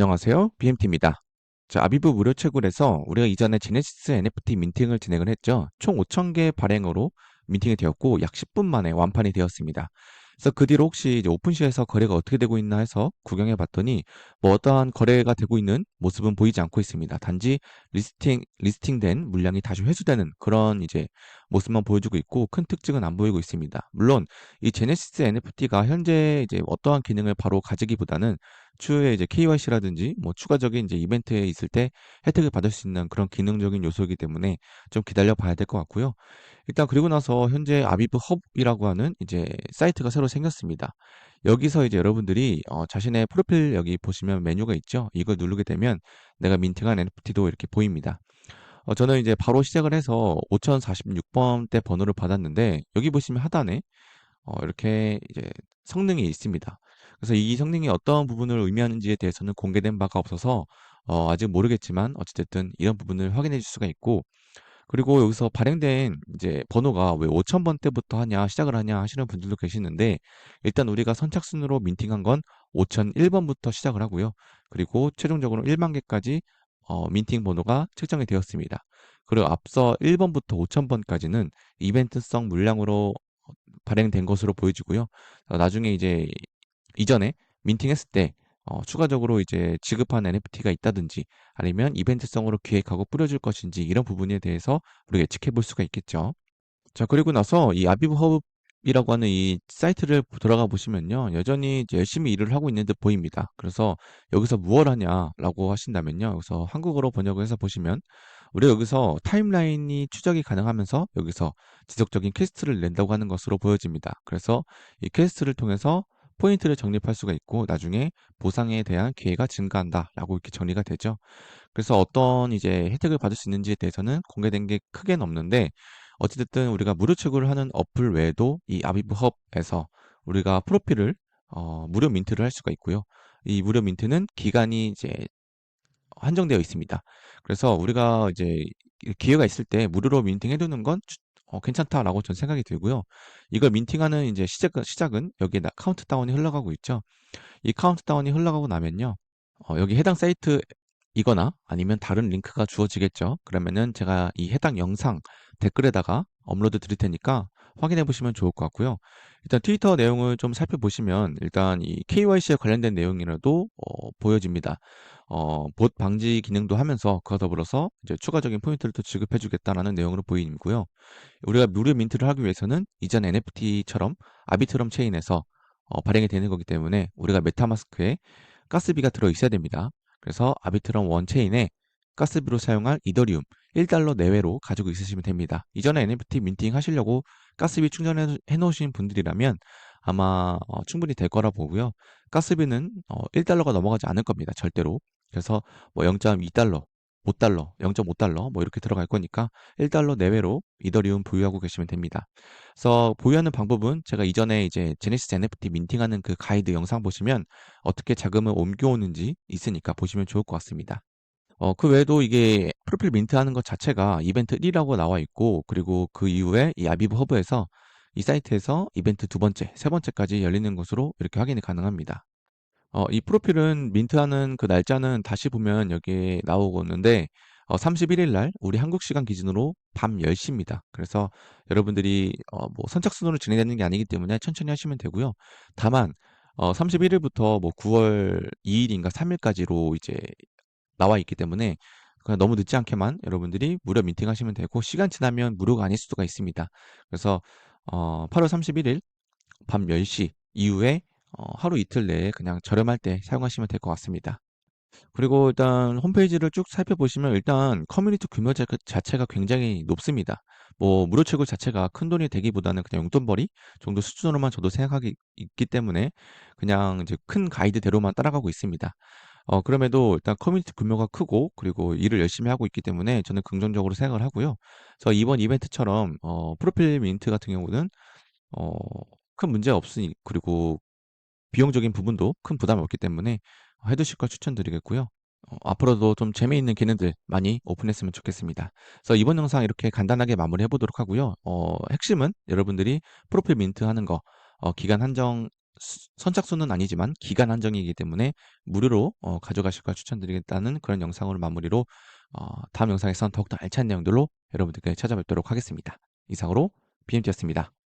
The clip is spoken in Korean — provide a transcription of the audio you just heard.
안녕하세요. BMT입니다. 자, 아비브 무료 채굴에서 우리가 이전에 제네시스 NFT 민팅을 진행을 했죠. 총 5,000개 발행으로 민팅이 되었고 약 10분 만에 완판이 되었습니다. 그래서 그 뒤로 혹시 이제 오픈시에서 거래가 어떻게 되고 있나 해서 구경해 봤더니 뭐 어떠한 거래가 되고 있는 모습은 보이지 않고 있습니다. 단지 리스팅 리스팅된 물량이 다시 회수되는 그런 이제 모습만 보여주고 있고 큰 특징은 안 보이고 있습니다. 물론 이 제네시스 NFT가 현재 이제 어떠한 기능을 바로 가지기보다는 추후에 이제 KYC라든지 뭐 추가적인 이제 이벤트에 있을 때 혜택을 받을 수 있는 그런 기능적인 요소이기 때문에 좀 기다려 봐야 될 것 같고요. 일단 그리고 나서 현재 아비브 헙이라고 하는 이제 사이트가 새로 생겼습니다. 여기서 이제 여러분들이 어, 자신의 프로필 여기 보시면 메뉴가 있죠. 이걸 누르게 되면 내가 민팅한 NFT도 이렇게 보입니다. 어, 저는 이제 바로 시작을 해서 5046번대 번호를 받았는데 여기 보시면 하단에 어, 이렇게 이제 성능이 있습니다. 그래서 이 성능이 어떤 부분을 의미하는지에 대해서는 공개된 바가 없어서 어, 아직 모르겠지만 어찌됐든 이런 부분을 확인해 줄 수가 있고 그리고 여기서 발행된 이제 번호가 왜 5000번대부터 하냐 시작을 하냐 하시는 분들도 계시는데 일단 우리가 선착순으로 민팅한 건 5001번부터 시작을 하고요. 그리고 최종적으로 1만 개까지 어, 민팅 번호가 측정이 되었습니다. 그리고 앞서 1번부터 5000번까지는 이벤트성 물량으로 발행된 것으로 보여지고요. 어, 나중에 이제 이전에 민팅했을 때 어, 추가적으로 이제 지급한 NFT가 있다든지 아니면 이벤트성으로 기획하고 뿌려줄 것인지 이런 부분에 대해서 우리가 예측해 볼 수가 있겠죠. 자, 그리고 나서 이 아비브 허브 이라고 하는 이 사이트를 들어가 보시면요. 여전히 열심히 일을 하고 있는 듯 보입니다. 그래서 여기서 무엇 하냐라고 하신다면요. 여기서 한국어로 번역을 해서 보시면 우리가 여기서 타임라인이 추적이 가능하면서 여기서 지속적인 퀘스트를 낸다고 하는 것으로 보여집니다. 그래서 이 퀘스트를 통해서 포인트를 적립할 수가 있고 나중에 보상에 대한 기회가 증가한다라고 이렇게 정리가 되죠. 그래서 어떤 이제 혜택을 받을 수 있는지에 대해서는 공개된 게 크게는 없는데 어찌됐든 우리가 무료 채굴을 하는 어플 외에도 이 아비브 헙에서 우리가 프로필을 어, 무료 민트를 할 수가 있고요. 이 무료 민트는 기간이 이제 한정되어 있습니다. 그래서 우리가 이제 기회가 있을 때 무료로 민팅 해두는 건 어, 괜찮다라고 전 생각이 들고요. 이걸 민팅하는 이제 시작, 시작은 여기에 카운트다운이 흘러가고 있죠. 이 카운트다운이 흘러가고 나면요. 어, 여기 해당 사이트 이거나 아니면 다른 링크가 주어지겠죠. 그러면은 제가 이 해당 영상 댓글에다가 업로드 드릴 테니까 확인해 보시면 좋을 것 같고요. 일단 트위터 내용을 좀 살펴보시면 일단 이 KYC에 관련된 내용이라도 어, 보여집니다. 어, 봇 방지 기능도 하면서 그와 더불어서 이제 추가적인 포인트를 또 지급해 주겠다라는 내용으로 보이고요. 우리가 무료 민트를 하기 위해서는 이전 NFT처럼 아비트럼 체인에서 어, 발행이 되는 거기 때문에 우리가 메타마스크에 가스비가 들어 있어야 됩니다. 그래서 아비트럼 원 체인에 가스비로 사용할 이더리움 1달러 내외로 가지고 있으시면 됩니다. 이전에 NFT 민팅 하시려고 가스비 충전해 놓으신 분들이라면 아마 어, 충분히 될 거라 보고요. 가스비는 어, 1달러가 넘어가지 않을 겁니다. 절대로. 그래서 뭐 0.2달러, 5달러, 0.5달러 뭐 이렇게 들어갈 거니까 1달러 내외로 이더리움 보유하고 계시면 됩니다. 그래서 보유하는 방법은 제가 이전에 이제 제네시스 NFT 민팅하는 그 가이드 영상 보시면 어떻게 자금을 옮겨오는지 있으니까 보시면 좋을 것 같습니다. 어, 그 외에도 이게 프로필 민트하는 것 자체가 이벤트 1이라고 나와 있고 그리고 그 이후에 이 아비브 허브에서 이 사이트에서 이벤트 두 번째, 세 번째까지 열리는 것으로 이렇게 확인이 가능합니다. 어, 이 프로필은 민트하는 그 날짜는 다시 보면 여기에 나오고 있는데 어, 31일 날 우리 한국 시간 기준으로 밤 10시입니다. 그래서 여러분들이 어, 뭐 선착순으로 진행되는 게 아니기 때문에 천천히 하시면 되고요. 다만 어, 31일부터 뭐 9월 2일인가 3일까지로 이제 나와 있기 때문에 그냥 너무 늦지 않게만 여러분들이 무료 미팅 하시면 되고 시간 지나면 무료가 아닐 수가 있습니다. 그래서 어, 8월 31일 밤 10시 이후에 어, 하루 이틀 내에 그냥 저렴할 때 사용하시면 될 것 같습니다. 그리고 일단 홈페이지를 쭉 살펴보시면 일단 커뮤니티 규모 자체가 굉장히 높습니다. 뭐 무료 채굴 자체가 큰 돈이 되기보다는 그냥 용돈벌이 정도 수준으로만 저도 생각하기 있기 때문에 그냥 이제 큰 가이드대로만 따라가고 있습니다. 어, 그럼에도 일단 커뮤니티 규모가 크고 그리고 일을 열심히 하고 있기 때문에 저는 긍정적으로 생각을 하고요. 그래서 이번 이벤트처럼 어, 프로필 민트 같은 경우는 어, 큰 문제 없으니 그리고 비용적인 부분도 큰 부담이 없기 때문에 해두실 걸 추천드리겠고요. 어, 앞으로도 좀 재미있는 기능들 많이 오픈했으면 좋겠습니다. 그래서 이번 영상 이렇게 간단하게 마무리해 보도록 하고요. 어, 핵심은 여러분들이 프로필 민트 하는 거 어, 기간 한정 수- 선착순은 아니지만 기간 한정이기 때문에 무료로 어, 가져가실 걸 추천드리겠다는 그런 영상으로 마무리로 어, 다음 영상에선 더욱더 알찬 내용들로 여러분들께 찾아뵙도록 하겠습니다. 이상으로 BMT였습니다.